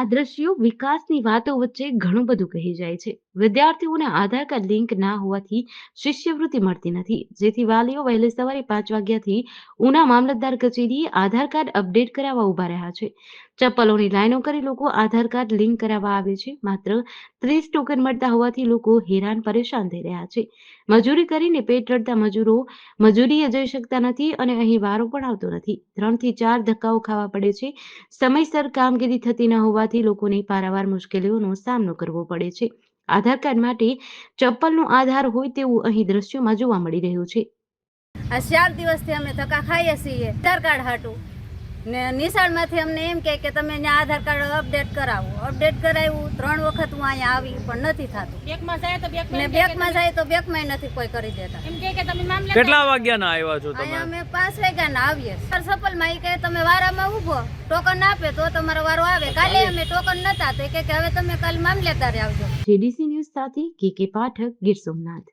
આ દ્રશ્યો વિકાસની વાતો વચ્ચે ઘણું બધું કહી જાય છે. વિદ્યાર્થીઓને આધાર કાર્ડ લિંક ના હોવાથી શિષ્યવૃત્તિ મળતી નથી. જેથી વાલીઓ વહેલી સવારે પાંચ વાગ્યાથી ઉના મામલતદાર કચેરીએ આધાર કાર્ડ અપડેટ કરાવવા ઊભા રહ્યા છે. ચપ્પલોની લાઈનો કરી લોકો આધાર કાર્ડ લિંક કરાવવા આવે છે. માત્ર ત્રીસ ટોકન મળતા હોવાથી લોકો હેરાન પરેશાન થઈ રહ્યા છે. મજૂરી કરીને પેટ રડતા મજૂરો મજૂરીએ જઈ શકતા નથી અને અહીં વારો પણ આવતો નથી. ત્રણથી ચાર ધક્કાઓ ખાવા પડે છે. સમયસર કામગીરી થતી ન હોવાથી લોકોને પારાવાર મુશ્કેલીઓનો સામનો કરવો પડે છે. આધાર કાર્ડ માટે ચપ્પલનો આધાર હોય તેવું અહીં દ્રશ્યોમાં જોવા મળી રહ્યું છે. આ ચાર દિવસથી અમે ધક્કા ખાઈએ છીએ. આધાર કાર્ડ હાટું. ને નિશાળમાંથી અમને એમ કહે કે તમે આધાર કાર્ડ અપડેટ કરાવો. અપડેટ કરાવ્યું ત્રણ વખત હું અહીંયા આવી પણ નથી થતું. બેંકમાં જાય તો ને બેંકમાં બેંકમાં જાય તો બેંકમાં નથી કોઈ કરી દેતા. એમ કહે કે તમે મામલે કેટલા વાગ્યાના આવ્યા છો અહીંયા તમે અમે પાંચ વાગ્યાના આવીએ. સર સફલમાં એ કહે તમે વારામાં ઊભો. ટોકન આપે તો તમારો વારો આવે. કાલે અમે ટોકન નતા. તો કે હવે તમે કાલે મામલેદારે આવજો. જીડીસી ન્યૂઝ સાથે કે કે પાઠક ગીર સોમનાથ.